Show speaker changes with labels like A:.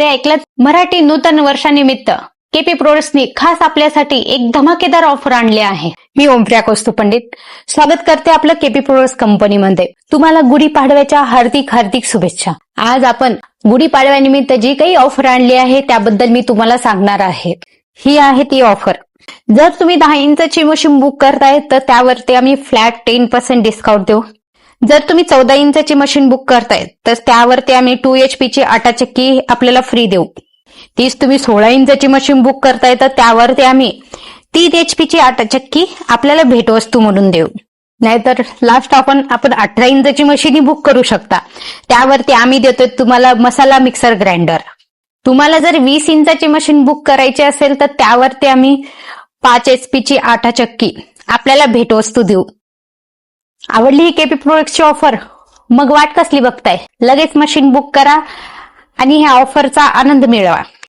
A: अरे ऐकलं मराठी नूतन वर्षानिमित्त. केपी प्रोडक्ट्सनी खास आपल्यासाठी एक धमाकेदार ऑफर आणली आहे. मी ओमप्रिया कौस्तुभ पंडित. स्वागत करते आपलं केपी प्रोडक्ट्स कंपनीमध्ये. तुम्हाला गुढीपाडव्याच्या हार्दिक हार्दिक शुभेच्छा. आज आपण गुढीपाडव्यानिमित्त जी काही ऑफर आणली आहे त्याबद्दल मी तुम्हाला सांगणार आहे. ही आहे ती ऑफर जर तुम्ही दहा इंच मशीन बुक करताय तर त्यावरती आम्ही फ्लॅट टेन पर्सेंट डिस्काउंट देऊ. जर तुम्ही चौदा इंचाची मशीन बुक करताय तर त्यावरती आम्ही टू एच पीची आटा चक्की आपल्याला फ्री देऊ. तीच तुम्ही सोळा इंचाची मशीन बुक करताय तर त्यावरती आम्ही तीन एच पीची आटा चक्की आपल्याला भेटवस्तू म्हणून देऊ. नाहीतर लास्ट आपण आपण अठरा इंचाची मशीनही बुक करू शकता. त्यावरती आम्ही देतोय तुम्हाला मसाला मिक्सर ग्राइंडर तुम्हाला जर वीस इंचाची मशीन बुक करायची असेल तर त्यावरती आम्ही पाच एच पीची आटा चक्की आपल्याला भेटवस्तू देऊ. आवडली ही केपी प्रोडक्टची ऑफर मग वाट कसली बघताय? लगेच मशीन बुक करा आणि ह्या ऑफरचा आनंद मिळवा.